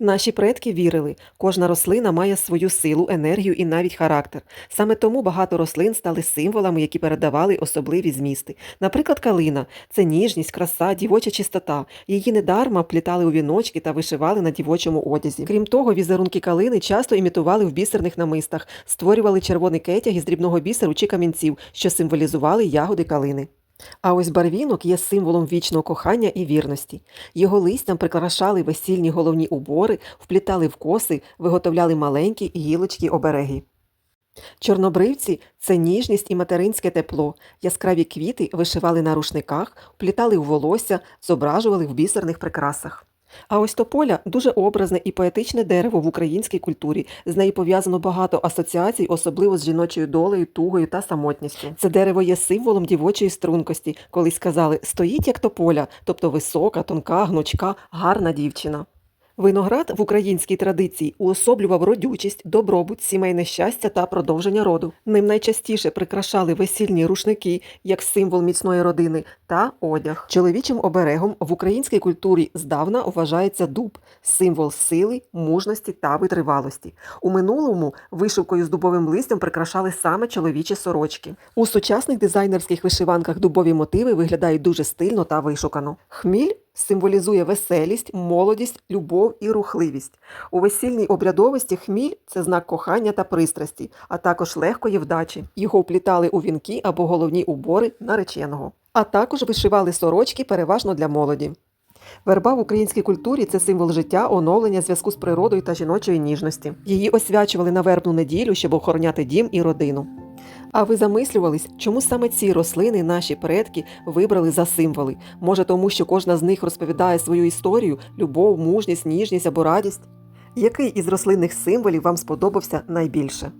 Наші предки вірили, кожна рослина має свою силу, енергію і навіть характер. Саме тому багато рослин стали символами, які передавали особливі змісти. Наприклад, калина це ніжність, краса, дівоча чистота. Її недарма плітали у віночки та вишивали на дівочому одязі. Крім того, візерунки калини часто імітували в бісерних намистах, створювали червоний кетяг із дрібного бісеру чи камінців, що символізували ягоди калини. А ось барвінок є символом вічного кохання і вірності. Його листям прикрашали весільні головні убори, вплітали в коси, виготовляли маленькі гілочки обереги. Чорнобривці це ніжність і материнське тепло. Яскраві квіти вишивали на рушниках, вплітали в волосся, зображували в бісерних прикрасах. А ось тополя дуже образне і поетичне дерево в українській культурі. З нею пов'язано багато асоціацій, особливо з жіночою долею, тугою та самотністю. Це дерево є символом дівочої стрункості. Колись сказали стоїть як тополя, тобто висока, тонка, гнучка, гарна дівчина. Виноград в українській традиції уособлював родючість, добробут, сімейне щастя та продовження роду. Ним найчастіше прикрашали весільні рушники як символ міцної родини та одяг. Чоловічим оберегом в українській культурі здавна вважається дуб символ сили, мужності та витривалості. У минулому вишивкою з дубовим листям прикрашали саме чоловічі сорочки. У сучасних дизайнерських вишиванках дубові мотиви виглядають дуже стильно та вишукано. Хміль символізує веселість, молодість, любов і рухливість. У весільній обрядовості хміль це знак кохання та пристрасті, а також легкої вдачі. Його вплітали у вінки або головні убори нареченого. А також вишивали сорочки переважно для молоді. Верба в українській культурі це символ життя, оновлення зв'язку з природою та жіночої ніжності. Її освячували на вербну неділю, щоб охороняти дім і родину. А ви замислювались, чому саме ці рослини наші предки вибрали за символи? Може, тому що кожна з них розповідає свою історію, любов, мужність, ніжність або радість? Який із рослинних символів вам сподобався найбільше?